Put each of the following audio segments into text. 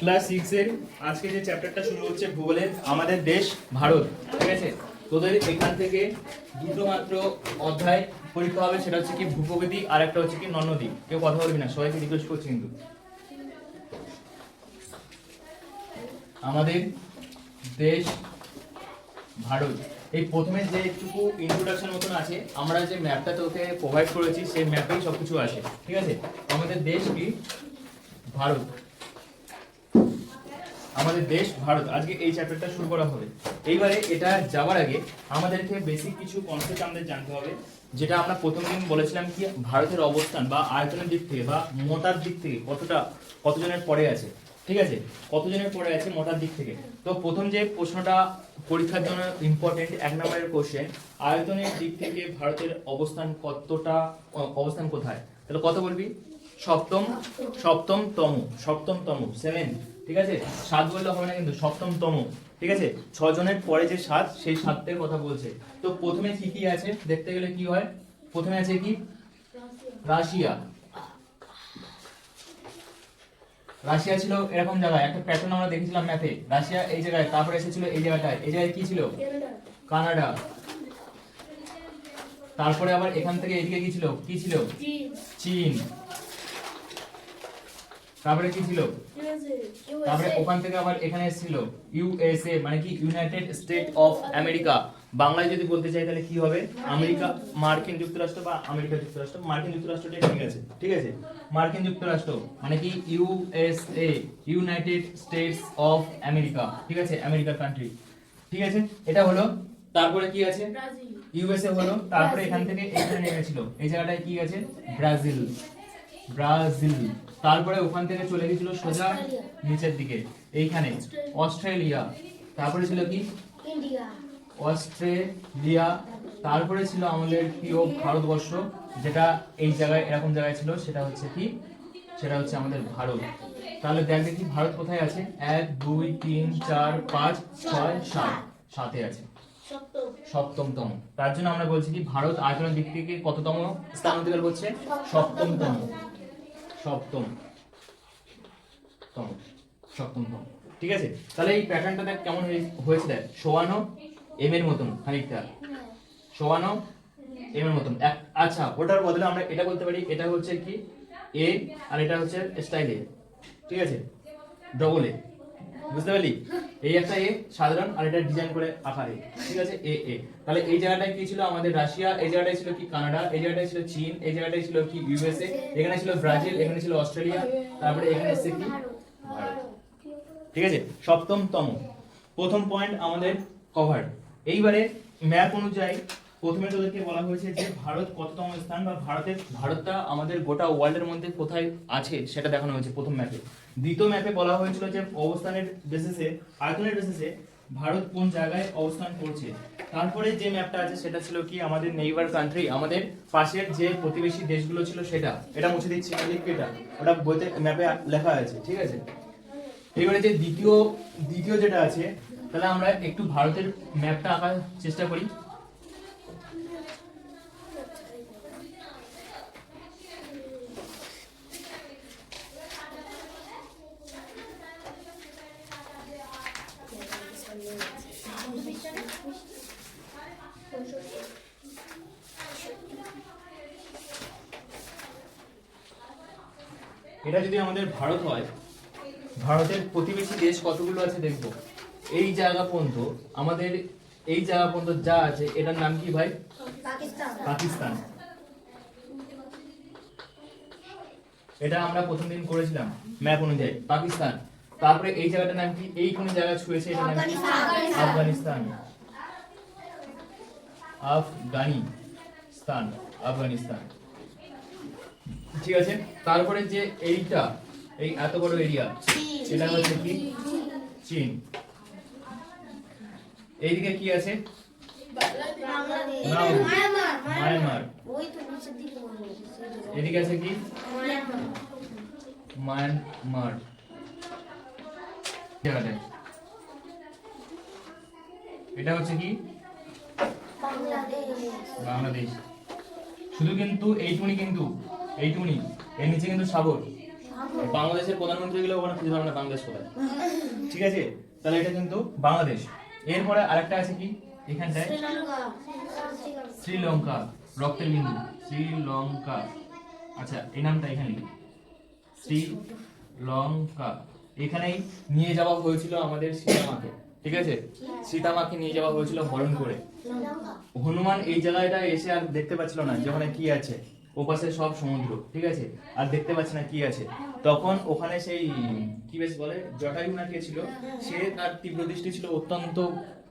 Class six এর আজকে যে চ্যাপ্টারটা শুরু হচ্ছে ভূগোলের আমাদের দেশ ভারত, ঠিক আছে? তোদের এখান থেকে দুটো মাত্র অধ্যায় পরীক্ষা হবে, সেটা হচ্ছে কি ভূপ্রকৃতি, আর একটা হচ্ছে কি নন্নদী কেউ কথা বলবি না, সবাইকে রিকোয়েস্ট করছি কিন্তু। আমাদের দেশ ভারত। এই প্রথমে যে একটুকু ইন্ট্রোডাকশন মতন আছে, আমরা যে ম্যাপটা তোকে প্রোভাইড করেছি, সেই ম্যাপেই সব কিছু আছে ঠিক আছে? আমাদের দেশ কি? ভারত। আমাদের দেশ, ভারত। আজকে এই চ্যাপ্টারটা শুরু করা হবে। এইবারে এটা যাওয়ার আগে আমাদেরকে বেসিক কিছু কনসেপ্ট আমাদের জানতে হবে, যেটা আমরা প্রথম দিন বলেছিলাম কি, ভারতের অবস্থান বা আয়তনের দিক থেকে বা মোটার দিক থেকে কতটা, কতজনের পরে আছে। ঠিক আছে? কতজনের পরে আছে মোটার দিক থেকে? তো প্রথম যে প্রশ্নটা পরীক্ষার জন্য ইম্পর্টেন্ট এক নম্বরের কোশ্চেন আয়তনের দিক থেকে ভারতের অবস্থান কতটা অবস্থান কোথায়? তাহলে কত বলবি? সপ্তম সপ্তম তম সপ্তম সেভেন ঠিক আছে? সাত বললে হবে না কিন্তু সপ্তম তম। ঠিক আছে? ছজনের পরে যে সাত সেই সাতের কথা বলছে। তো প্রথমে কি কি আছে? দেখতে গেলে কি হয়? প্রথমে আছে কি? রাশিয়া। রাশিয়া ছিল এরকম জায়গায় একটা প্যাটার্ন আমরা দেখেছিলাম ম্যাপে রাশিয়া এই জায়গায় তারপরে এসেছিল এই জায়গাটায়। এই জায়গায় কি ছিল? কানাডা। তারপরে আবার এখান থেকে এদিকে কি ছিল? কি ছিল? চীন। তারপরে কি ছিল? তারপরে ওখান থেকে আবার এখানে এসেছিল ইউএসএ মানে কি? ইউনাইটেড স্টেট অফ আমেরিকা বাংলায় যদি বলতে চাই তাহলে কি হবে? আমেরিকা মার্কিন যুক্তরাষ্ট্র বা আমেরিকা যুক্তরাষ্ট্র। মার্কিন যুক্তরাষ্ট্রটাই ঠিক আছে ঠিক আছে? মার্কিন যুক্তরাষ্ট্র মানে কি? USA United States of America ঠিক আছে? আমেরিকা কান্ট্রি ঠিক আছে? এটা হলো তারপরে কি আছে? ইউএসএ হলো তারপরে এখান থেকে এখানে নেমেছিল। এই জায়গাটায় কি আছে? ব্রাজিল। ব্রাজিল। তারপরে ওখান থেকে চলে গেছিল সোজা নিচের দিকে। এইখানে অস্ট্রেলিয়া। তারপরে ছিল কি? অস্ট্রেলিয়া। তারপরে ছিল আমাদের প্রিয় ভারতবর্ষ যেটা এই জায়গায় এরকম জায়গায় ছিল সেটা হচ্ছে কি? সেটা হচ্ছে আমাদের ভারত। তাহলে দেখ দেখি ভারত কোথায় আছে? এক দুই তিন চার পাঁচ ছয় সাত। সাতে আছে। সপ্তমতম। তার জন্য আমরা বলছি কি ভারত আয়তনের দিক থেকে কততম স্থান অধিকার করছে? সপ্তমতম। সপ্তম। তম সপ্তমতম ঠিক আছে? তাহলে এই প্যাটার্নটা দেখ কেমন হয়ে- হয়েছে দেখ। সোয়ানো এম এর মতন খানিকটা। সোয়ানো এম এর মতন। আচ্ছা ওটার বদলে আমরা এটা বলতে পারি। এটা হচ্ছে কি? এ আর এটা হচ্ছে স্টাইল এ ঠিক আছে? ডবল এ বুঝতে পারলি? এই একটা এ সাধারণ, আর এটা ডিজাইন করে আঁকা এ ঠিক আছে? এ এ তাহলে এই জায়গাটায় কি ছিল আমাদের রাশিয়া? এই জায়গাটায় ছিল কি কানাডা? এই জায়গাটায় ছিল চীন? এই জায়গাটায় ছিল কি ইউএসএ এখানে ছিল ব্রাজিল? এখানে ছিল অস্ট্রেলিয়া? তারপরে এখানে এসছে কি? ঠিক আছে? সপ্তমতম প্রথম পয়েন্ট আমাদের কভার এইবারে ম্যাপ অনুযায়ী প্রথমে তোদেরকে বলা হয়েছে যে ভারত কততম স্থান বা ভারতের, ভারতটা আমাদের গোটা ওয়ার্ল্ডের মধ্যে কোথায় আছে সেটা দেখানো হয়েছে প্রথম ম্যাপে দ্বিতীয় ম্যাপে বলা হয়েছিল যে অবস্থানের বেসিসে আয়তনের বেসিসে ভারত কোন জায়গায় অবস্থান করছে। তারপরে যে ম্যাপটা আছে সেটা ছিল কি আমাদের নেইবার কান্ট্রি আমাদের পাশের যে প্রতিবেশী দেশগুলো ছিল সেটা। এটা মুছে দিচ্ছি এটা। ওটা বইতে ম্যাপে লেখা আছে, ঠিক আছে? এবারে যে দ্বিতীয় দ্বিতীয় যেটা আছে, তাহলে আমরা একটু ভারতের ম্যাপটা আঁকার চেষ্টা করি। এটা যদি আমাদের ভারত হয় ভারতের প্রতিবেশী দেশ কতগুলো আছে দেখব? এই জায়গা পর্যন্ত আমাদের এই জায়গা পর্যন্ত যা আছে এটার নাম কি ভাই? পাকিস্তান। এটা আমরা প্রথম দিন করেছিলাম ম্যাপ অনুযায়ী পাকিস্তান। তারপরে এই জায়গাটার নাম কি? এই কোন জায়গা ছুঁয়েছে এটা নাম কি? আফগানিস্তান। আফগানিস্তান। আফগানিস্তান। ঠিক আছে? তারপরে যে এইটা এই এত বড় এরিয়া এটা হচ্ছে কি? চীন। এইদিকে কি আছে? মায়ানমার। এদিকে আছে কি? মায়ানমার। এটা হচ্ছে কি? বাংলাদেশ। শুধু কিন্তু এইটুকুনি কিন্তু। এইটুকুনি। এর নিচে কিন্তু সাগর। বাংলাদেশের প্রধানমন্ত্রী গেলে ওখানে খুঁজে পাবে না বাংলাদেশ কোথায়? ঠিক আছে? তাহলে এটা কিন্তু বাংলাদেশ। এরপরে আরেকটা আছে কি? এখানটায়? শ্রীলঙ্কা। রক্তের বিন্দু। শ্রীলঙ্কা। আচ্ছা এই নামটা এখানে শ্রীলঙ্কা। এখানেই নিয়ে যাওয়া হয়েছিল আমাদের সীতামাকে। ঠিক আছে? সীতামাকে নিয়ে যাওয়া হয়েছিল হরণ করে। হনুমান এই জায়গাটা এসে আর দেখতে পাচ্ছিল না যে ওখানে কি আছে। ওপাশে সব সমুদ্র, ঠিক আছে? আর দেখতে পাচ্ছে না কি আছে। তখন ওখানে সেই, কি বেশ বলে, জটায়ু না কে ছিল? সে তার তীব্র দৃষ্টি ছিল অত্যন্ত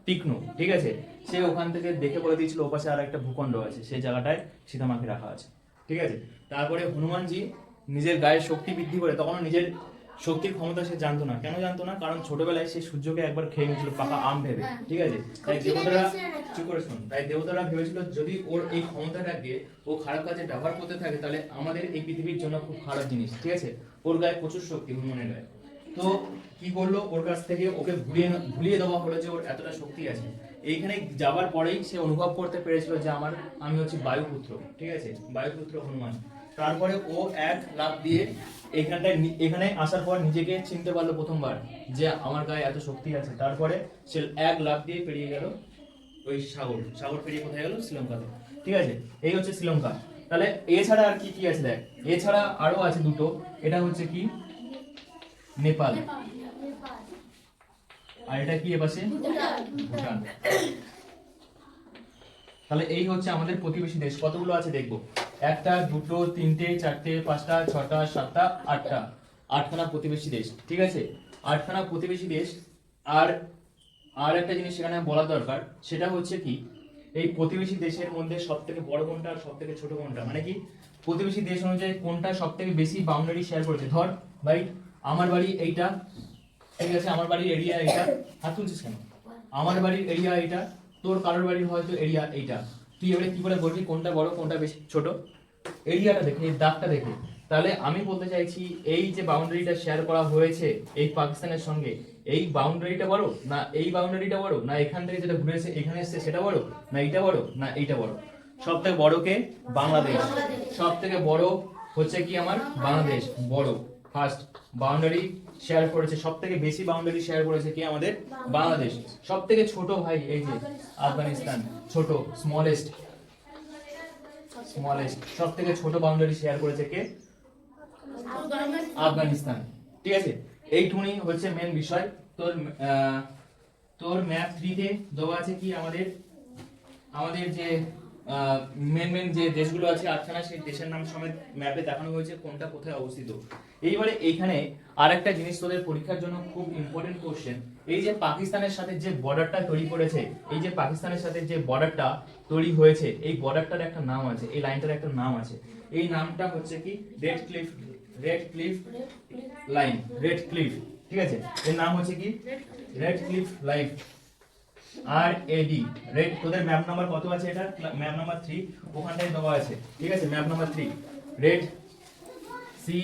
তীক্ষ্ণ, ঠিক আছে? সে ওখান থেকে দেখে বলে দিয়েছিল, ওপাশে আর একটা ভূখণ্ড আছে, সেই জায়গাটায় সীতামাকে রাখা আছে, ঠিক আছে? তারপরে হনুমানজি নিজের গায়ের শক্তি বৃদ্ধি করে তখন নিজের শক্তির ক্ষমতা সে জানতো না। কেন জানতো না? কারণ ছোটবেলায় সে সূর্যকে একবার খেয়ে নিয়েছিল পাকা আম ভেবে। ঠিক আছে? তাই দেবতারা চুপ করে শোন। তাই দেবতারা ভেবেছিল যদি ওর এই ক্ষমতাটাকে ও খারাপ কাজে ব্যবহার করতে থাকে তাহলে আমাদের এই পৃথিবীর জন্য খুব খারাপ জিনিস। ঠিক আছে? ওর গায়ে প্রচুর শক্তি হনুমানের গায়ে। তো কি করল? ওর কাছ থেকে ওকে ভুলিয়ে ভুলিয়ে দেওয়া হলো যে ওর এতটা শক্তি আছে। এইখানে যাবার পরেই সে অনুভব করতে পেরেছিল যে আমার আমি হচ্ছে বায়ুপুত্র। ঠিক আছে? বায়ুপুত্র হনুমান। তারপরে ও এক লাভ দিয়ে এখানটায় এখানে আসার পর নিজেকে চিনতে পারল প্রথমবার যে আমার গায়ে এত শক্তি আছে। তারপরে সে এক লাভ দিয়ে পেরিয়ে গেল ওই সাগর। সাগর পেরিয়ে কোথায় গেল? শ্রীলঙ্কাতে। ঠিক আছে? এই হচ্ছে শ্রীলঙ্কা। তাহলে এছাড়া আর কি কি আছে দেখ? এছাড়া আরও আছে দুটো। এটা হচ্ছে কি? নেপাল। আর এটা কি এপাশে ভুটান। তাহলে এই হচ্ছে আমাদের প্রতিবেশী দেশ। কতগুলো আছে দেখব? একটা, দুটো, তিনটে, চারটে, পাঁচটা, ছটা, সাতটা, আটটা। আটখানা প্রতিবেশী দেশ, ঠিক আছে? আটখানা প্রতিবেশী দেশ, আর আর একটা জিনিস সেখানে বলা দরকার, সেটা হচ্ছে কি, এই প্রতিবেশী দেশের মধ্যে সব থেকে বড় কোনটা আর সব থেকে ছোট কোনটা? মানে কি, প্রতিবেশী দেশ অনুযায়ী কোনটা সব থেকে বেশি বাউন্ডারি শেয়ার করেছে? ধর, ভাই, আমার বাড়ি এইটা, ঠিক আছে? আমার বাড়ির এরিয়া এইটা। হাত তুলছিস কেন? আমার বাড়ির এরিয়া এইটা তোর কারোর বাড়ির হয়তো এরিয়া এইটা। তুই এবারে কি করে বলবি? কোনটা বড়, কোনটা বেশি ছোট? এরিয়াটা দেখে এই দাগটা দেখে তাহলে আমি বলতে চাইছি, এই যে বাউন্ডারিটা শেয়ার করা হয়েছে এই পাকিস্তানের সঙ্গে, এই বাউন্ডারিটা বড় না এই বাউন্ডারিটা বড়? না এখান থেকে যেটা ঘুরে এসে এখানে এসছে, সেটা বড়? না এইটা বড়? না এইটা বড়? সব থেকে বড় কে? বাংলাদেশ। সব থেকে বড় হচ্ছে কি আমার? বাংলাদেশ। বড়। ফার্স্ট বাউন্ডারি শেয়ার করেছে সব থেকে বেশি বাউন্ডারি শেয়ার করেছে কি আমাদের? বাংলাদেশ। সব থেকে ছোট ভাই এই যে আফগানিস্তান। ছোট স্মলেস্ট স্মলেস্ট সব থেকে ছোট বাউন্ডারি শেয়ার করেছে কে? আফগানিস্তান। ঠিক আছে? এইটুকুনি হচ্ছে মেন বিষয়। তোর আহ, তোর ম্যাপ থ্রিতে দেওয়া আছে কি আমাদের? আমাদের যে মেন মেন যে দেশগুলো আছে আটখানা সেই দেশের নাম সমেত ম্যাপে দেখানো হয়েছে কোনটা কোথায় অবস্থিত। এইবারে এইখানে আরেকটা জিনিস তোদের পরীক্ষার জন্য খুব ইম্পর্টেন্ট কোশ্চেন এই যে পাকিস্তানের সাথে যে বর্ডারটা তৈরি করেছে এই যে পাকিস্তানের সাথে যে বর্ডারটা তৈরি হয়েছে এই বর্ডারটার একটা নাম আছে এই লাইনটার একটা নাম আছে। এই নামটা হচ্ছে কি? Red cliff red cliff line red cliff ঠিক আছে? এর নাম হচ্ছে কি? রেড ক্লিফ লাইন আর এডি রেড তোদের ম্যাপ নাম্বার কত আছে এটা? ম্যাপ নাম্বার থ্রি ওখানটায় দেওয়া আছে, ঠিক আছে? Map number three red C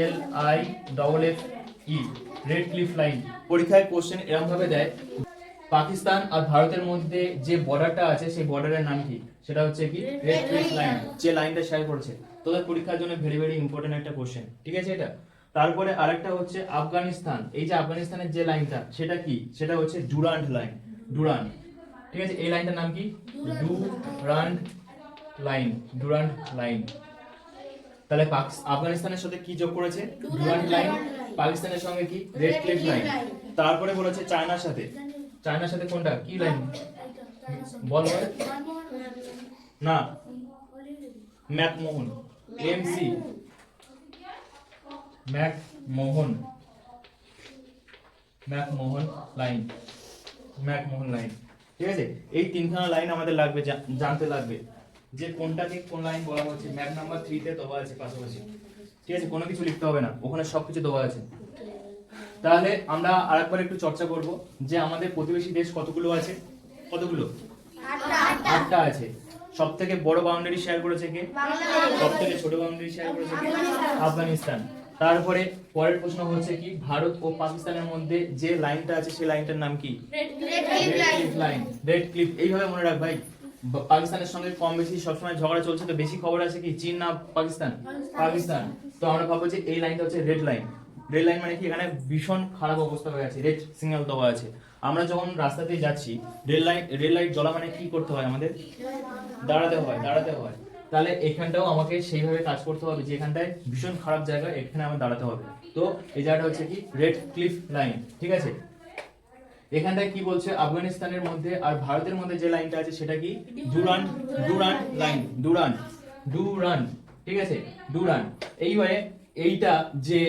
L I double F E red cliff line পরীক্ষায় কোশ্চেন এরকম ভাবে দেয়, পাকিস্তান আর ভারতের মধ্যে যে বর্ডারটা আছে, সেই বর্ডারের নাম কি? সেটা হচ্ছে কি? রেড ক্লিফ লাইন যে লাইনটা শেয়ার করেছে। তোদের পরীক্ষার জন্য ভেরি ভেরি ইম্পর্টেন্ট একটা কোশ্চেন ঠিক আছে এটা? তারপরে আরেকটা হচ্ছে আফগানিস্তান। এই যে আফগানিস্তানের যে লাইনটা সেটা কি? সেটা হচ্ছে ডুরান্ট লাইন ডুরান্ট ঠিক আছে এই লাইনটার নাম কি? ডুরান্ট লাইন ডুরান্ট লাইন তাহলে আফগানিস্তানের সাথে কি যোগ করেছে? ডুরান্ট লাইন পাকিস্তানের সঙ্গে কি? রেড ক্লিফ লাইন তারপরে বলেছে চায়নার সাথে। চায়নার সাথে কোনটা? কি লাইন বল বল। না McMahon MC McMahon McMahon line McMahon line. ঠিক আছে? এই তিনখানা লাইন আমাদের লাগবে জানতে লাগবে যে কোনটাকে কোন লাইন বলা হচ্ছে। ম্যাপ নাম্বার থ্রিতে দেওয়া আছে পাশাপাশি। ঠিক আছে? কোনো কিছু লিখতে হবে না। ওখানে সব কিছু দেওয়া আছে। তাহলে আমরা আরেকবার একটু চর্চা করব যে আমাদের প্রতিবেশী দেশ কতগুলো আছে? কতগুলো? আটটা। আছে। সব থেকে বড় বাউন্ডারি শেয়ার করেছে কে? সব থেকে ছোট বাউন্ডারি শেয়ার করেছে কে? আফগানিস্তান। তারপরে পরের প্রশ্ন হচ্ছে কি ভারত ও পাকিস্তানের মধ্যে যে লাইনটা আছে সেই লাইনটার নাম কি? লাইন রেড ক্লিফ এইভাবে মনে রাখ ভাই। পাকিস্তানের সঙ্গে কম বেশি সবসময় ঝগড়া চলছে তো বেশি খবর আছে কি চীন না পাকিস্তান? পাকিস্তান। তো আমরা ভাববো যে এই লাইনটা হচ্ছে রেড লাইন রেড লাইন মানে কি এখানে ভীষণ খারাপ অবস্থা হয়ে আছে রেড সিগন্যাল দেওয়া আছে। আমরা যখন রাস্তা দিয়ে যাচ্ছি রেল লাইট রেল লাইট জ্বলা মানে কি করতে হয় আমাদের? দাঁড়াতে হয় দাঁড়াতে হয়। তাহলে এখানটাও আমাকে সেইভাবে কাজ করতে হবে যে এখানটায় ভীষণ খারাপ জায়গা, এখানে আমার দাঁড়াতে হবে। তো এই জায়গাটা হচ্ছে কি? রেড ক্লিফ লাইন ঠিক আছে? এখানটায় কি বলছে? আফগানিস্তানের মধ্যে আর ভারতের মধ্যে যে লাইনটা আছে সেটা কি? Duran Duran line Duran Duran ঠিক আছে? ডুরান এইবারে এইটা যে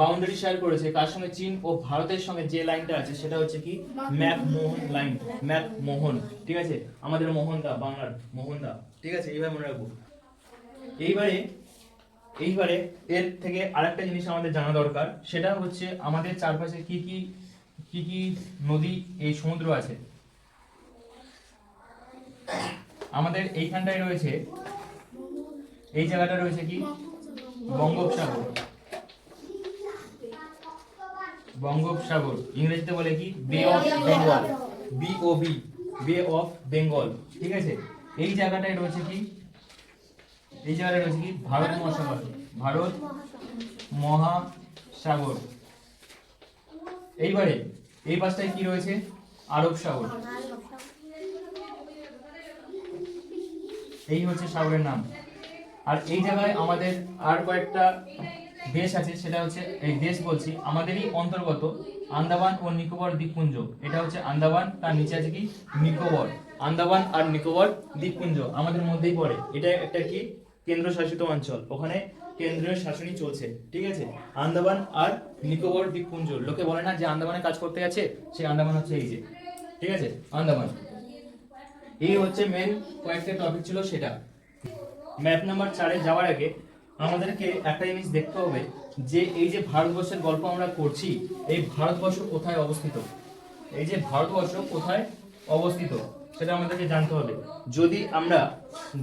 বাউন্ডারি শেয়ার করেছে, কার সঙ্গে? চীন ও ভারতের সঙ্গে যে লাইনটা আছে, সেটা হচ্ছে কি? McMahon line McMahon ঠিক আছে? আমাদের মোহনদা, বাংলার মোহনদা, ঠিক আছে? এইভাবে মনে রাখব। এইবারে এইবারে এর থেকে আরেকটা জিনিস আমাদের জানা দরকার, সেটা হচ্ছে আমাদের চারপাশে কি কি কি কি নদী, এই সমুদ্র আছে। আমাদের এইখানটায় রয়েছে, এই জায়গাটা রয়েছে কি? বঙ্গোপসাগর। বঙ্গোপসাগর, ইংরেজিতে বলে কি? Bay of Bengal B O B bay of Bengal ঠিক আছে? এই জায়গাটায় রয়েছে কি? এই জায়গাটা রয়েছে কি? ভারত মহাসাগর। ভারত মহাসাগর। এইবারে এই পাশটায় কি রয়েছে? আরব সাগর। এই হচ্ছে সাগরের নাম। আর এই জায়গায় আমাদের আর কয়েকটা দেশ আছে সেটা হচ্ছে এই দেশ বলছি আমাদেরই অন্তর্গত আন্দামান ও নিকোবর দ্বীপপুঞ্জ। এটা হচ্ছে আন্দামান তার নিচে আছে কি? নিকোবর। আন্দামান আর নিকোবর দ্বীপপুঞ্জ আমাদের মধ্যেই পড়ে। এটা একটা কি? কেন্দ্রশাসিত অঞ্চল। ওখানে কেন্দ্রীয় শাসনই চলছে, ঠিক আছে? আন্দামান আর নিকোবর দ্বীপপুঞ্জ। লোকে বলে না যে আন্দামানে কাজ করতে গেছে? সেই আন্দামান হচ্ছে এই যে, ঠিক আছে? আন্দামান। এই হচ্ছে মেন কয়েকটা টপিক ছিল সেটা। ম্যাপ নাম্বার চারে যাওয়ার আগে আমাদেরকে একটা জিনিস দেখতে হবে যে এই যে ভারতবর্ষের গল্প আমরা করছি, এই ভারতবর্ষ কোথায় অবস্থিত? এই যে ভারতবর্ষ কোথায় অবস্থিত? সেটা আমাদেরকে জানতে হবে। যদি আমরা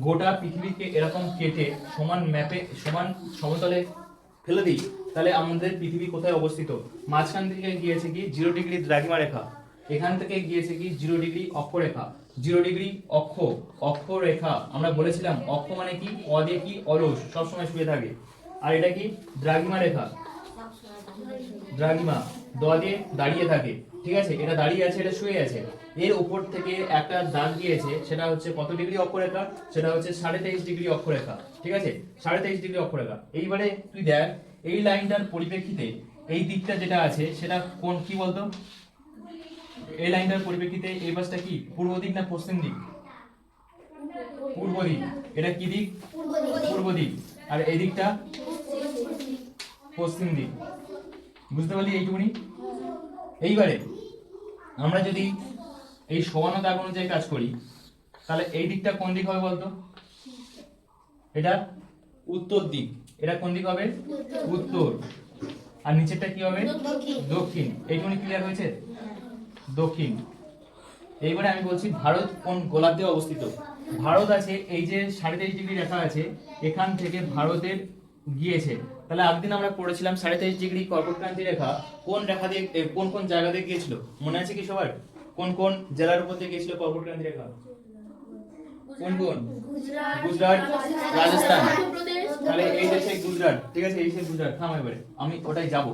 গোটা পৃথিবীকে এরকম কেটে সমান ম্যাপে, সমান সমতলে ফেলে দিই, তাহলে আমাদের পৃথিবী কোথায় অবস্থিত? মাঝখান থেকে গিয়েছে কি? জিরো ডিগ্রি দ্রাঘিমা রেখা। এখান থেকে গিয়েছে কি? জিরো ডিগ্রি অক্ষরেখা জিরো ডিগ্রি অক্ষ অক্ষরেখা আমরা বলেছিলাম, অক্ষ মানে কি? অ দিয়ে কি? অলস সবসময় শুয়ে থাকে। আর এটা কি? দ্রাঘিমা রেখা। দ্রাঘিমা, দ দিয়ে দাঁড়িয়ে থাকে। ঠিক আছে, এটা দাঁড়িয়ে আছে, এটা শুয়ে আছে। এর উপর থেকে একটা দাগ দিয়েছে সেটা হচ্ছে কত ডিগ্রি অক্ষরেখা? সেটা হচ্ছে সাড়ে তেইশ ডিগ্রি অক্ষরেখা, ঠিক আছে? সাড়ে তেইশ ডিগ্রি অক্ষরেখা। এইবারে তুই দেখ, এই লাইনটার পরিপ্রেক্ষিতে এই দিকটা যেটা আছে, সেটা কোন, কি বলতো? এই লাইনটার পরিপ্রেক্ষিতে এই বাসটা কি, পূর্ব দিক না পশ্চিম দিক? পূর্ব দিক। এটা কি দিক? পূর্ব দিক। আর এই দিকটা? পশ্চিম দিক। বুঝতে পারলি এইটুকুনি? এইবারে আমরা যদি এই সমানো দাগ অনুযায়ী কাজ করি তাহলে এই দিকটা কোন দিক হবে বলতো? এটা উত্তর দিক। এটা কোন দিক হবে? উত্তর। আর নিচেরটা কি হবে? দক্ষিণ। এইটুকুনি ক্লিয়ার হয়েছে? দক্ষিণ। এইবারে আমি বলছি ভারত কোন গোলার্ধে অবস্থিত? ভারত আছে এই যে সাড়ে তেইশ ডিগ্রি রেখা আছে এখান থেকে ভারতের গিয়েছে। তাহলে একদিন আমরা পড়েছিলাম সাড়ে তেইশ ডিগ্রি কর্কটক্রান্তি রেখা। কোন রেখা দিয়ে কোন কোন জায়গা দিয়ে গিয়েছিল? মনে আছে কি সবার? কোন কোন জেলার উপর দিয়ে গিয়েছিল কর্কটক্রান্তি রেখা? কোন কোন? গুজরাট রাজস্থান। তাহলে এই যে সেই গুজরাট ঠিক আছে? এই সেই গুজরাট। থাম এবারে আমি ওটাই যাব।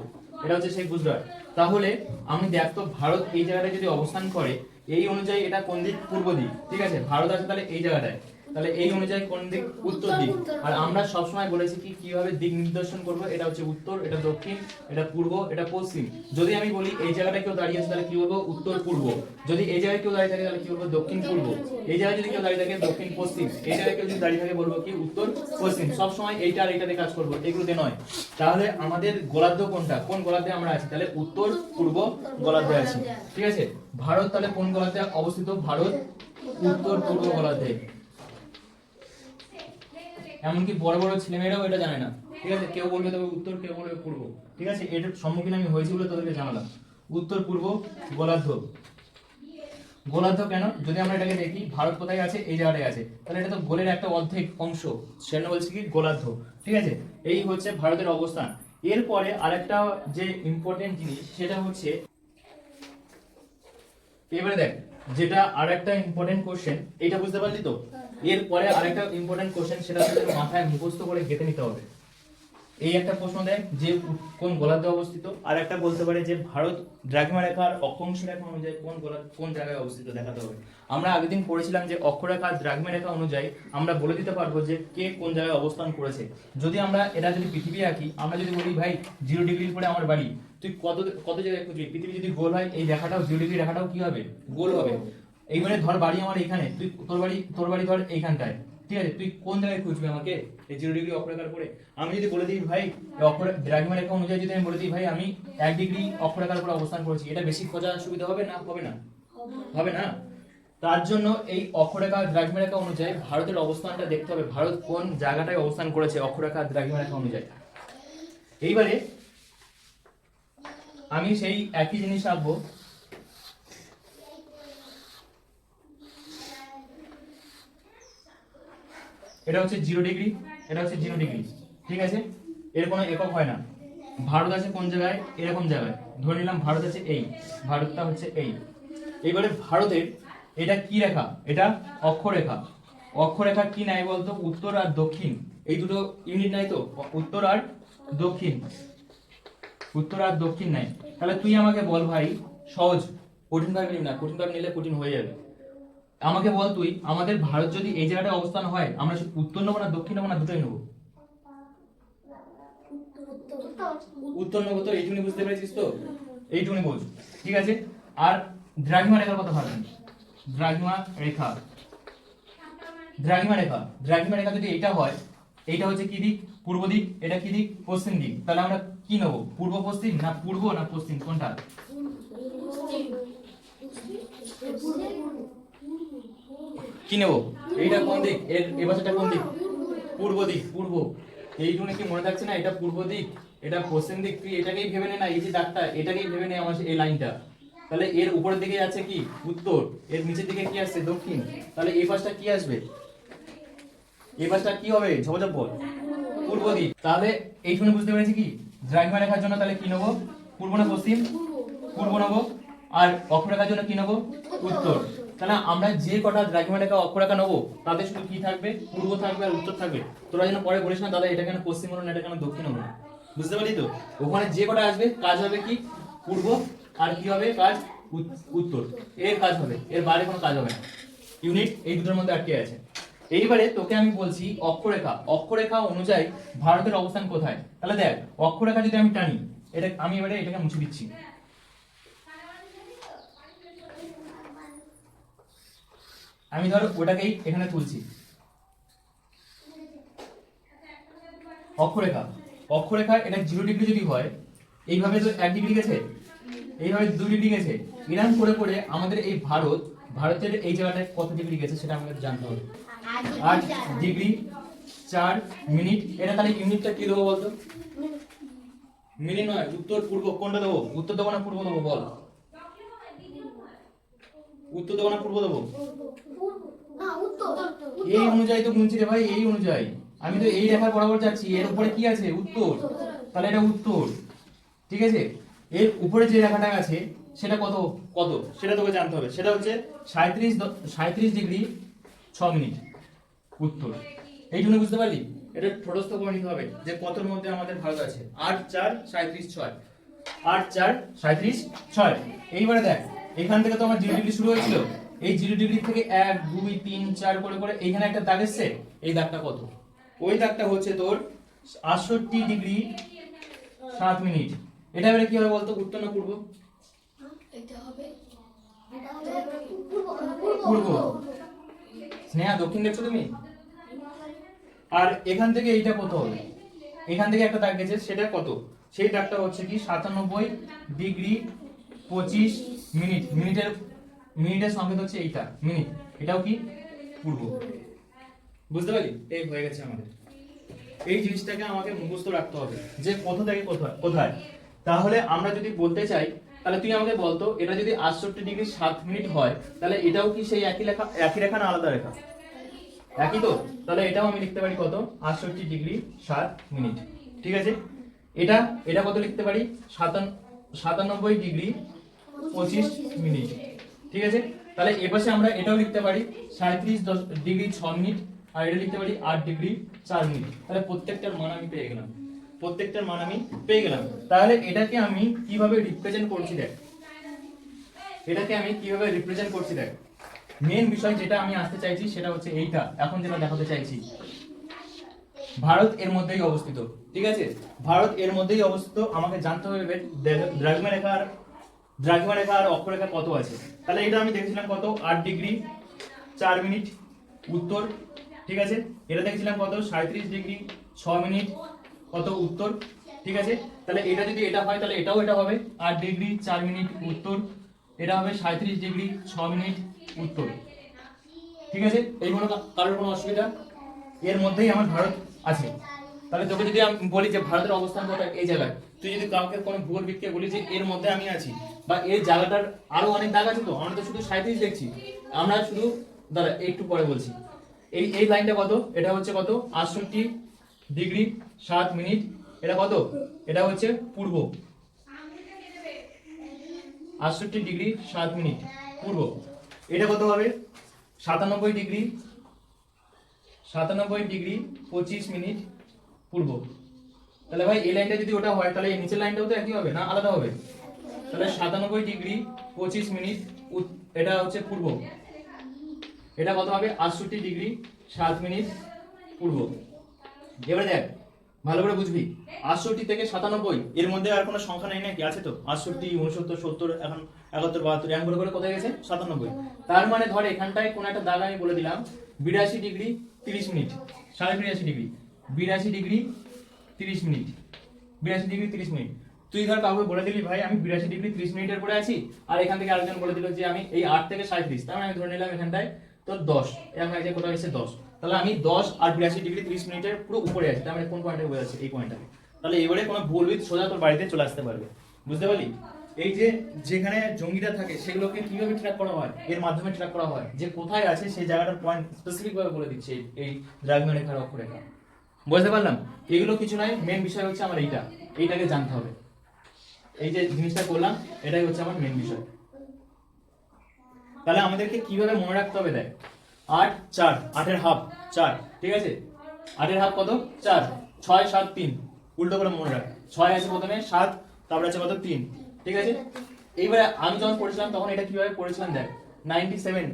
এটা হচ্ছে সেই গুজরাট। তাহলে আমি দেখতো ভারত এই জায়গাটায় যদি অবস্থান করে এই অনুযায়ী এটা কোন দিক? পূর্ব দিক। ঠিক আছে? ভারত আছে তাহলে এই জায়গাটায়। তাহলে এই অনুযায়ী কোন দিক উত্তর দিক? আর আমরা সবসময় বলেছি কি কীভাবে দিক নির্দেশন করব এটা হচ্ছে উত্তর এটা দক্ষিণ এটা পূর্ব এটা পশ্চিম। যদি আমি বলি এই জায়গাটায় কেউ দাঁড়িয়ে আছে তাহলে কি বলব? উত্তর পূর্ব। যদি এই জায়গায় কেউ দাঁড়িয়ে থাকে তাহলে কি বলব? দক্ষিণ পূর্ব। এই জায়গায় যদি কেউ দাঁড়িয়ে থাকে দক্ষিণ পশ্চিম। এই জায়গায় কেউ যদি দাঁড়িয়ে থাকে বলব কি? উত্তর পশ্চিম। সব সময় এইটা আর এইটাতে কাজ করব এগুলোতে নয়। তাহলে আমাদের গোলার্ধ কোনটা? কোন গোলার্ধে আমরা আছি? তাহলে উত্তর পূর্ব গোলার্ধে আছি। ঠিক আছে? ভারত তাহলে কোন গোলার্ধে অবস্থিত? ভারত উত্তর পূর্ব গোলার্ধে। এমনকি বড় বড় ছেলেমেয়েরাও এটা জানে না। ঠিক আছে? কেউ বলবে তবে উত্তর, কেউ বলবে পূর্ব। ঠিক আছে? এটার সম্মুখীন আমি হয়েছি বলে তোদেরকে জানালাম। উত্তর, পূর্ব, গোলার্ধ। গোলার্ধ কেন? যদি আমরা এটাকে দেখি, ভারত কোথায় আছে? এই জায়গাটায় আছে। তাহলে এটা তো গোলের একটা অর্ধেক অংশ। সেজন্য বলছি কি? গোলার্ধ। ঠিক আছে? এই হচ্ছে ভারতের অবস্থান। এরপরে আরেকটা যে ইম্পর্টেন্ট জিনিস, সেটা হচ্ছে, এবারে দেখ যেটা আর একটা ইম্পর্টেন্ট কোশ্চেন এটা বুঝতে পারলি তো? এরপরে আরেকটা ইম্পর্টেন্ট কোশ্চেন সেটা মাথায় মুখস্থ করে গেঁথে নিতে হবে। এই একটা প্রশ্ন দেয়, যে কোন গোলার্ধে অবস্থিত? আর একটা বলতে পারে যে ভারত দ্রাঘিমা রেখার অক্ষাংশ রেখা অনুযায়ী কোন গোলা কোন জায়গায় অবস্থিত দেখাতে হবে? আমরা আগের দিন পড়েছিলাম যে অক্ষরেখা দ্রাঘিমা রেখা অনুযায়ী আমরা বলে দিতে পারব যে কে কোন জায়গায় অবস্থান করেছে। যদি আমরা এটা যদি পৃথিবী আঁকি, আমরা যদি বলি, ভাই জিরো ডিগ্রির পরে আমার বাড়ি, তুই কত কত জায়গায় খুঁজবি? পৃথিবী যদি গোল হয়, এই রেখাটাও জিরো ডিগ্রি রেখাটাও কি হবে? গোল হবে। এই এইবারে ধর বাড়ি আমার এখানে, তুই তোর বাড়ি তোর বাড়ি ধর এইখানটায়। ঠিক আছে, তুই কোন জায়গায় খুঁজবি আমাকে? এই জিরো ডিগ্রি অক্ষরেখার পরে আমি যদি বলে দিই, ভাই অক্ষর দ্রাঘিমা রেখা অনুযায়ী যদি আমি বলে দিই, ভাই, আমি এক ডিগ্রি অক্ষরেখার উপরে অবস্থান করেছি। এটা বেশি খোঁজা সুবিধা হবে না? হবে না? হবে না? তার জন্য এই অক্ষরেখা দ্রাঘিমা রেখা অনুযায়ী ভারতের অবস্থানটা দেখতে হবে। ভারত কোন জায়গাটায় অবস্থান করেছে অক্ষরেখা দ্রাঘিমা রেখা অনুযায়ী? এইবারে আমি সেই একই জিনিস আঁকবো এটা হচ্ছে জিরো ডিগ্রি এটা হচ্ছে জিরো ডিগ্রি ঠিক আছে? এর কোনো একক হয় না। ভারত আছে কোন জায়গায়? এরকম জায়গায়। ধরে নিলাম ভারত আছে এই, ভারতটা হচ্ছে এই। এবারে ভারতের এটা কি রেখা? এটা অক্ষরেখা। অক্ষরেখা কি নাই বলতো? উত্তর আর দক্ষিণ। এই দুটো ইউনিট নাই তো? উত্তর আর দক্ষিণ। উত্তর আর দক্ষিণ নাই তাহলে তুই আমাকে বল ভাই, সহজ। কঠিন ভাবে নিবি না। কঠিন ভাবে নিলে কঠিন হয়ে যাবে। আমাকে বল তুই আমাদের ভারত যদি এই জায়গাটায় অবস্থান হয় আমরা শুধু উত্তর নেব না দক্ষিণ নেব না দুটোই নেব? উত্তর নেব তো এইটুকুনি বুঝতে পেরেছিস তো? এইটুকুনি বোঝ ঠিক আছে? আর দ্রাঘিমা রেখার কথা ভাববেন। দ্রাঘিমা রেখা। দ্রাঘিমা রেখা। দ্রাঘিমা রেখা যদি এটা হয় এইটা হচ্ছে কি দিক? পূর্ব দিক। এটা কি দিক? পশ্চিম দিক। তাহলে আমরা কি নেব? পূর্ব পশ্চিম না পূর্ব না পশ্চিম? কোনটা? কি নেব? এইটা কোন দিক? এর এ পাশেটা কোন দিক? পূর্ব দিক, পূর্ব। এই এইটুকু কি মনে থাকছে না? এটা পূর্ব দিক, এটা পশ্চিম দিক, তুই এটাকেই ভেবে নে না, এই যে দাগটা, এটাকেই ভেবে নে আমার এই লাইনটা। তাহলে এর উপরের দিকে আছে কি? উত্তর। এর নিচের দিকে কি আসছে? দক্ষিণ। তাহলে এই পাশটা কি আসবে? এই পাশটা কি হবে? ঝপঝপ বল। পূর্ব দিক। তাহলে এইটুকু বুঝতে পেরেছি কি? দ্রাঘিমা রেখার জন্য তাহলে কি নেব? পূর্ব না পশ্চিম? পূর্ব নেব। আর অক্ষরেখার জন্য কি নেব? উত্তর। তাহলে আমরা যে কটা দ্রাঘিমা রেখা অক্ষরেখা নেব তাদের শুধু কি থাকবে? পূর্ব থাকবে আর উত্তর থাকবে। তোরা যেন পরে বলিস না দাদা এটা কেন পশ্চিম হলো না, এটা কেন দক্ষিণ হলো না। বুঝতে পারলি তো? ওখানে যে কটা আসবে, কাজ হবে কি? পূর্ব, আর কি হবে? কাজ উত- উত্তর। এর কাজ হবে, এর বাইরে কোনো কাজ হবে না। ইউনিট এই দুটোর মধ্যে আটকে আছে। এইবারে তোকে আমি বলছি অক্ষরেখা। অক্ষরেখা অনুযায়ী ভারতের অবস্থান কোথায়? তাহলে দেখ, অক্ষরেখা যদি আমি টানি, এটা, আমি এবারে এটাকে মুছে দিচ্ছি। আমি ধর ওটাকেই এখানে তুলছি। অক্ষরেখা। অক্ষরেখা এটা জিরো ডিগ্রি যদি হয় এইভাবে তো এক ডিগ্রি গেছে? এইভাবে দুই ডিগ্রি গেছে? এরকম করে করে আমাদের এই ভারত ভারতের এই জায়গাটায় কত ডিগ্রি গেছে সেটা আমাদের জানতে হবে। আট ডিগ্রি চার মিনিট এটা তাহলে ইউনিটটা কি দেবো বলতো? মিনিট নয় উত্তর পূর্ব কোনটা দেবো? উত্তর দেবো না পূর্ব দেবো? বল। উত্তর দেবো না পূর্ব দেবো? এই অনুযায়ী তো গুনছি রে ভাই এই অনুযায়ী। আমি তো এই রেখার বরাবর যাচ্ছি এর উপরে কি আছে? উত্তর। তাহলে এটা উত্তর। ঠিক আছে? এর উপরে যে রেখাটা আছে সেটা কত? কত? সেটা তোকে জানতে হবে। সেটা হচ্ছে সাঁত্রিশ সাঁত্রিশ ডিগ্রি ছ মিনিট। উত্তর। এইটুকু বুঝতে পারলি? এটা ঠোঁটস্থ করে নিতে হবে যে কতর মধ্যে আমাদের ভারত আছে। আট চার সাঁত্রিশ ছয়। আট চার সাঁত্রিশ ছয়। এইবারে দেখ এখান থেকে তো আমার জিরো ডিগ্রি শুরু হয়েছিল। এই জিরো ডিগ্রি থেকে এক দুই তিন চার করে করে এইখানে একটা দাগ এসছে এই দাগটা কত? ওই দাগটা হচ্ছে তোর আটষট্টি ডিগ্রি সাত মিনিট। এটা এবারে কি হবে বলতো? উত্তর না পূর্ব। পূর্ব। স্নেহা দক্ষিণ দেখছ তুমি? আর এখান থেকে এইটা কত হবে? এখান থেকে একটা দাগ গেছে সেটা কত? সেই দাগটা হচ্ছে কি সাতানব্বই ডিগ্রি পঁচিশ মিনিট, মিনিটের মিনিটের সংকেত হচ্ছে এইটা, মিনিট। এটাও কি? পূর্ব। বুঝতে পারলি? এই হয়ে গেছে আমাদের। এই জিনিসটাকে আমাকে মুখস্থ রাখতে হবে যে কোথা থেকে কোথায় কোথায়। তাহলে আমরা যদি বলতে চাই, তাহলে তুই আমাকে বলতো, এটা যদি আটষট্টি ডিগ্রি সাত মিনিট হয়, তাহলে এটাও কি সেই একই লেখা একই রেখা না আলাদা রেখা? একই তো? তাহলে এটাও আমি লিখতে পারি কত? আটষট্টি ডিগ্রি সাত মিনিট। ঠিক আছে? এটা এটা কত লিখতে পারি? সাতান সাতানব্বই ডিগ্রি পঁচিশ মিনিট। ঠিক আছে? তাহলে এপাশে আমরা এটাও লিখতে পারি সাঁত্রিশ ডিগ্রি ছ মিনিট, আর এটা লিখতে পারি আট ডিগ্রি চার মিনিট। তাহলে প্রত্যেকটার মান আমি পেয়ে গেলাম। প্রত্যেকটার মান আমি পেয়ে গেলাম। তাহলে এটাকে আমি কীভাবে রিপ্রেজেন্ট করছি দেখ? এটাকে আমি কীভাবে রিপ্রেজেন্ট করছি দেখ? মেন বিষয় যেটা আমি আসতে চাইছি সেটা হচ্ছে এইটা। এখন যেটা দেখাতে চাইছি, ভারত এর মধ্যেই অবস্থিত। ঠিক আছে? ভারত এর মধ্যেই অবস্থিত। আমাকে জানতে হবে দ্রাঘিমা রেখার দ্রাঘিমা রেখা আর অক্ষরেখা কত আছে? তাহলে এটা আমি দেখেছিলাম কত? আট ডিগ্রি, চার মিনিট উত্তর, ঠিক আছে? এটা দেখেছিলাম কত? সাঁত্রিশ ডিগ্রি, ছ মিনিট কত উত্তর, ঠিক আছে? তাহলে এটা যদি এটা হয়, তাহলে এটাও এটা হবে। আট ডিগ্রি, চার মিনিট উত্তর, এটা হবে সাঁত্রিশ ডিগ্রি, ছ মিনিট উত্তর, ঠিক আছে? এই কোনো কারোর কোনো অসুবিধা? এর মধ্যেই আমার ভারত আছে। তাহলে তোকে যদি আমি বলি যে ভারতের অবস্থান কোথায় এই জায়গায়, তুই যদি কাউকে কোনো ভূগোল বিদকে বলি যে এর মধ্যে আমি আছি বা এই জায়গাটার আরও অনেক দাগ আছে তো, আমরা তো শুধু সাঁত্রিশ দেখছি। আমরা শুধু দাঁড়া একটু পরে বলছি। এই এই লাইনটা কত? এটা হচ্ছে কত? আটষট্টি ডিগ্রি সাত মিনিট। এটা কত? এটা হচ্ছে পূর্ব। আটষট্টি ডিগ্রি সাত মিনিট, পূর্ব। এটা কত হবে? সাতানব্বই ডিগ্রি সাতানব্বই ডিগ্রি পঁচিশ মিনিট, পূর্ব। তাহলে ভাই, এই লাইনটা যদি ওটা হয়, তাহলে এই নিচের লাইনটাও তো একই হবে না আলাদা হবে? তাহলে সাতানব্বই ডিগ্রি পঁচিশ মিনিট এটা হচ্ছে পূর্ব। এটা কত হবে? আটষট্টি ডিগ্রি সাত মিনিট পূর্ব। এবারে দেখ, ভালো করে বুঝবি। আটষট্টি থেকে সাতানব্বই, এর মধ্যে আর কোনো সংখ্যা নেই নাকি? আছে তো? আটষট্টি, উনসত্তর, সত্তর, এখন একাত্তর, বাহাত্তর এমন করে করে কোথায় গেছে সাতানব্বই। তার মানে ধর, এখানটায় কোনো একটা দাগ আমি বলে দিলাম, বিরাশি ডিগ্রি তিরিশ মিনিট, সাড়ে বিরাশি ডিগ্রি বিরাশি ডিগ্রি তিরিশ মিনিট, বিরাশি ডিগ্রি তিরিশ মিনিট। তুই ধর কাউকে বলে দিলি, ভাই, আমি বিরাশি ডিগ্রি তিরিশ মিনিটের পরে আছি। আর এখান থেকে আরেকজন বলে দিল যে, আমি এই আট থেকে সাঁত্রিশ তার মানে আমি ধরে নিলাম এখানটায় তোর দশ, এরকম এক কোথাও এসে দশ। তাহলে আমি দশ আর বিরাশি ডিগ্রি তিরিশ মিনিটের পুরো উপরে আছি, তার মানে কোন পয়েন্টে বোঝা যাচ্ছে এই পয়েন্টটা তাহলে এবারে কোনো ভুল উইথ সোজা তোর বাড়িতে চলে আসতে পারবে। বুঝতে পারলি? এই যে যেখানে জঙ্গিরা থাকে, সেগুলোকে কীভাবে ট্র্যাক করা হয়? এর মাধ্যমে ট্র্যাক করা হয় যে কোথায় আছে সেই জায়গাটার পয়েন্ট স্পেসিফিক ভাবে বলে দিচ্ছে এই- এই দ্রাঘিমা রেখার অক্ষরেখা। বুঝতে পারলাম? এগুলো কিছু নয় মেন বিষয় হচ্ছে আমার এইটা। এইটাকে জানতে হবে। এই যে জিনিসটা করলাম, এটাই হচ্ছে আমার মেন বিষয়। তাহলে আমাদেরকে কীভাবে মনে রাখতে হবে, দেখ? আট, চার, আটের হাফ চার, ঠিক আছে? আটের হাফ কত? চার, ছয়, সাত, তিন। উল্টো করে মনে রাখ। ছয় আছে প্রথমে, সাত, তারপরে আছে কত? তিন, ঠিক আছে? এইবারে আমি যখন পড়েছিলাম, তখন এটা কীভাবে পড়েছিলাম, দেখ? Ninety seven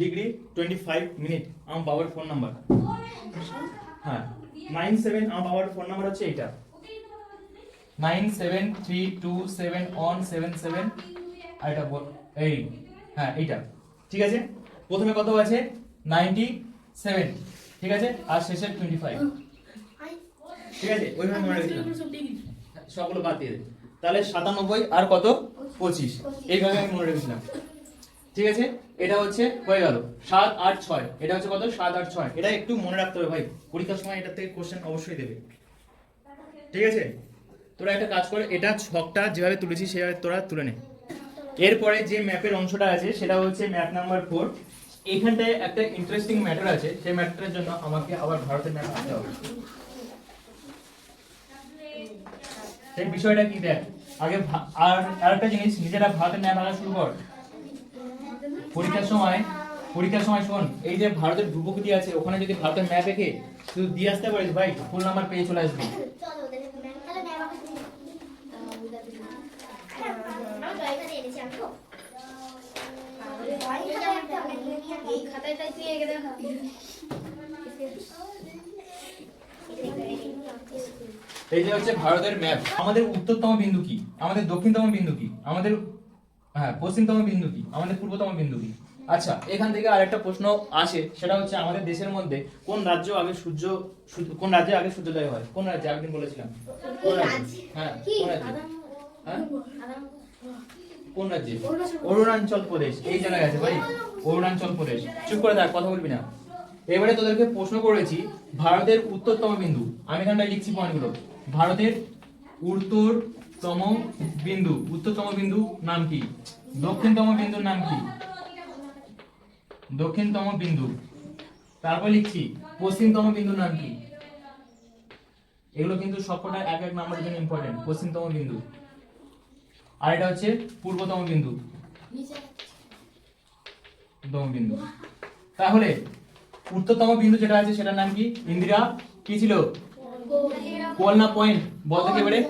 degree twenty five minute আমার বাবার ফোন নাম্বার হ্যাঁ নাইন সেভেন আমার বাবার ফোন নাম্বার হচ্ছে এইটা। Nine seven three two seven one seven seven. আর এটা এই হ্যাঁ এইটা। ঠিক আছে? প্রথমে কত আছে? Ninety seven. ঠিক আছে? আর শেষে টোয়েন্টি ফাইভ ঠিক আছে? ওইভাবে মনে সবগুলো বাদ দিয়ে। তাহলে সাতানব্বই আর কত? পঁচিশ। এইভাবে আমি মনে রেখেছিলাম। ঠিক আছে? এটা হচ্ছে হয়ে গেল। সাত আট ছয়। এটা হচ্ছে কত? সাত আট ছয়। এটা একটু মনে রাখতে হবে ভাই। পরীক্ষার সময় এটার থেকে কোশ্চেন অবশ্যই দেবে। ঠিক আছে? তোরা একটা কাজ করে, এটা ছকটা যেভাবে তুলেছি সেভাবে তোরা তুলে নে। এরপরে যে ম্যাপের অংশটা আছে, সেটা হচ্ছে ম্যাপ নাম্বার ফোর। এখানটায় একটা ইন্টারেস্টিং ম্যাটার আছে, সেই ম্যাটারের জন্য আমাকে আবার ভারতের ম্যাপ আনতে হবে। সেই বিষয়টা কি দেখ, আগে আর আরেকটা জিনিস, নিজেরা ভারতের ম্যাপ আনা শুরু কর। পরীক্ষার সময় পরীক্ষার সময় শোন, এই যে ভারতের ভূপ্রকৃতি আছে, ওখানে যদি ভারতের ম্যাপ এঁকে, তুই দিয়ে আসতে পারিস, ভাই ফুল নাম্বার পেয়ে চলে আসবি। এই খাতাটাই তুই এঁকে দেখা এই যে হচ্ছে ভারতের ম্যাপ আমাদের উত্তরতম বিন্দু কি? আমাদের দক্ষিণতম বিন্দু কি? আমাদের হ্যাঁ পশ্চিমতম বিন্দু কি? আমাদের পূর্বতম বিন্দু কি? আচ্ছা এখান থেকে আরেকটা প্রশ্ন আসে। সেটা হচ্ছে আমাদের দেশের মধ্যে কোন রাজ্য আগে সূর্য সূর্য- কোন রাজ্যে আগে সূর্যোদয় হয়? কোন রাজ্যে? একদিন বলেছিলাম। কোন রাজ্যে? হ্যাঁ কোন রাজ্যে? হ্যাঁ? কোন রাজ্যে? অরুণাচল প্রদেশ। এই জায়গায় আছে ভাই অরুণাচল প্রদেশ। চুপ করে থাক কথা বলবি না। এবারে তোদেরকে প্রশ্ন করেছি ভারতের উত্তরতম বিন্দু। আমি এখানটায় লিখছি পয়েন্টগুলো। ভারতের উত্তরতম বিন্দু। উত্তরতম বিন্দু নাম কি? দক্ষিণতম বিন্দুর নাম কি? দক্ষিণতম বিন্দু। তারপর লিখছি পশ্চিমতম বিন্দুর নাম কি? এগুলো কিন্তু সবকটা এক এক নাম্বারের জন্য ইম্পর্টেন্ট পশ্চিমতম বিন্দু। আর এটা হচ্ছে পূর্বতম বিন্দু। তম বিন্দু। তাহলে উত্তরতম বিন্দু যেটা আছে সেটার নাম কি? ইন্দিরা কি ছিল? কোল না পয়েন্ট বলতে কি এবারে?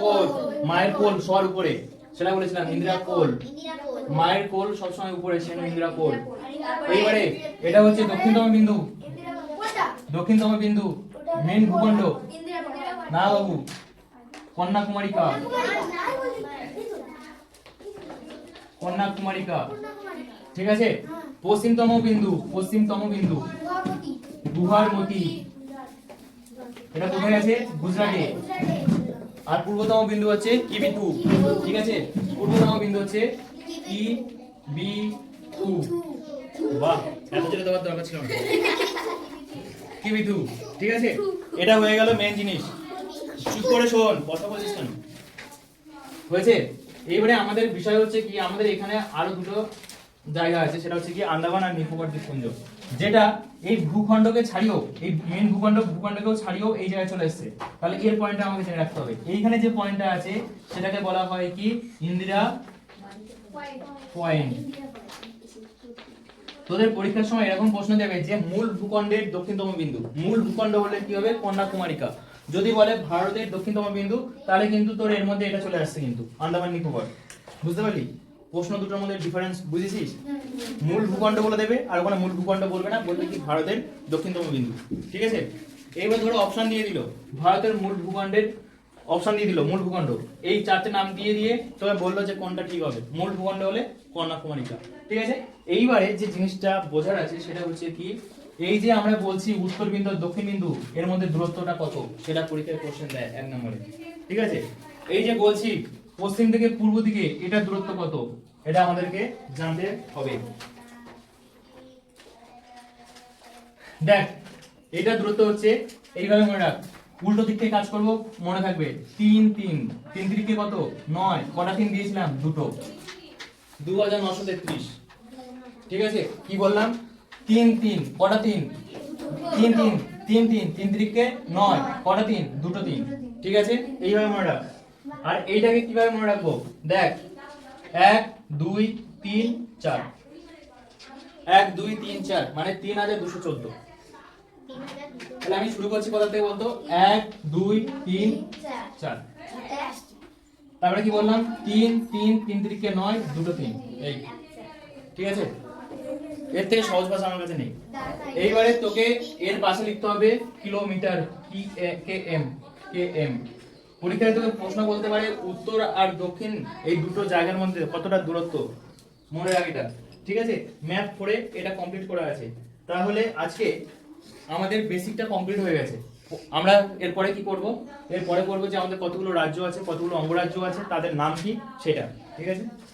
কোল। মায়ের কোল সবার উপরে। সেটা বলেছিলাম ইন্দিরা কোল। মায়ের কোল সবসময় উপরে সেটা ইন্দিরা কোল। এইবারে এটা হচ্ছে দক্ষিণতম বিন্দু। দক্ষিণতম বিন্দু মেন ভূখণ্ড। না বাবু কন্যাকুমারিকা। কন্যাকুমারিকা। ঠিক আছে? পশ্চিমতম বিন্দু পশ্চিমতম বিন্দু। গুহারমতি। এটা কোথায় আছে? গুজরাটে। আর পূর্বতম বিন্দু হচ্ছে কিবিথু ঠিক আছে? পূর্বতম বিন্দু হচ্ছে কি বি থু বাহ এত জোরে দেওয়ার দরকার ছিল না। কি বিধু ঠিক আছে? এটা হয়ে গেল মেন জিনিস। চুপ করে শোন কথা বলছিস কেন হয়েছে? এইবারে আমাদের বিষয় হচ্ছে কি, আমাদের এখানে আরও দুটো জায়গা আছে, সেটা হচ্ছে কি আন্দামান আর নিকোবর দ্বীপপুঞ্জ। যেটা এই ভূখণ্ডকে ছাড়িয়েও, এই মেন ভূখণ্ড, ভূখণ্ডকেও ছাড়িয়েও এই জায়গায় চলে এসেছে। তাহলে এর পয়েন্টটা আমাকে জেনে রাখতে হবে। এইখানে যে পয়েন্টটা আছে, সেটাকে বলা হয় কি, ইন্দিরা পয়েন্ট। তোদের পরীক্ষার সময় এরকম প্রশ্ন দেবে যে, মূল ভূখণ্ডের দক্ষিণতম বিন্দু। মূল ভূখণ্ড হলে কি হবে? কন্যাকুমারিকা। যদি বলে ভারতের দক্ষিণতম বিন্দু, তাহলে কিন্তু তোর এর মধ্যে এটা চলে আসছে কিন্তু, আন্দামান নিকোবর। বুঝতে পারলি? প্রশ্ন দুটোর মধ্যে ডিফারেন্স বুঝেছিস? মূল ভূখণ্ড বলে দেবে, আর ওখানে মূল ভূখণ্ড বলবে না, বলবে কি ভারতের দক্ষিণতম বিন্দু। ঠিক আছে? এইবার ধরো অপশন দিয়ে দিল। ভারতের মূল ভূখণ্ডের অপশন দিয়ে দিল, মূল ভূখণ্ড। এই চারটে নাম দিয়ে দিয়ে তবে বলল যে কোনটা ঠিক হবে। মূল ভূখণ্ড হলে কন্যাকুমারিকা। ঠিক আছে? এইবারে যে জিনিসটা বোঝার আছে, সেটা হচ্ছে কি এই যে আমরা বলছি উত্তর বিন্দু আর দক্ষিণ বিন্দু এর মধ্যে দূরত্বটা কত? সেটা পরীক্ষায় কোশ্চেন দেয় এক নম্বরে। ঠিক আছে? এই যে বলছি পশ্চিম থেকে পূর্ব দিকে এটা দূরত্ব কত? এটা আমাদেরকে জানতে হবে। দেখ এটা দূরত্ব হচ্ছে এইভাবে মনে রাখ উল্টো দিক থেকে কাজ করব মনে থাকবে তিন তিন। তিন তিরিকে কত? নয়। কটা তিন দিয়েছিলাম? দুটো। দু হাজার নশো তেত্রিশ। ঠিক আছে? কি বললাম? তিন তিন, কটা তিন? তিন তিন তিন তিন তিন তিরিকে নয়, কটা তিন? দুটো তিন। ঠিক আছে? এইভাবে মনে রাখ। আর এইটাকে কীভাবে মনে রাখব? দেখ, এক, দুই, তিন, চার। এক, দুই, তিন, চার মানে তিন হাজার দুশো চোদ্দ। তাহলে আমি শুরু করছি কোথা থেকে বলতো? এক, দুই, তিন, চার। তারপরে কি বললাম? তিন তিন তিন তিরিকে নয়, দুটো তিন। এই। ঠিক আছে? এর থেকে সহজ ভাষা আমার কাছে নেই। এইবারে তোকে এর পাশে লিখতে হবে কিলোমিটার, কি কে, এম কে, এম। পরীক্ষায় তোকে প্রশ্ন বলতে পারে উত্তর আর দক্ষিণ এই দুটো জায়গার মধ্যে কতটা দূরত্ব। মনে রাখ এটা। ঠিক আছে? ম্যাপ করে এটা কমপ্লিট করা আছে। তাহলে আজকে আমাদের বেসিকটা কমপ্লিট হয়ে গেছে। আমরা এরপরে কি করব? এরপরে করব যে আমাদের কতগুলো রাজ্য আছে, কতগুলো অঙ্গরাজ্য আছে, তাদের নাম কি? সেটা। ঠিক আছে?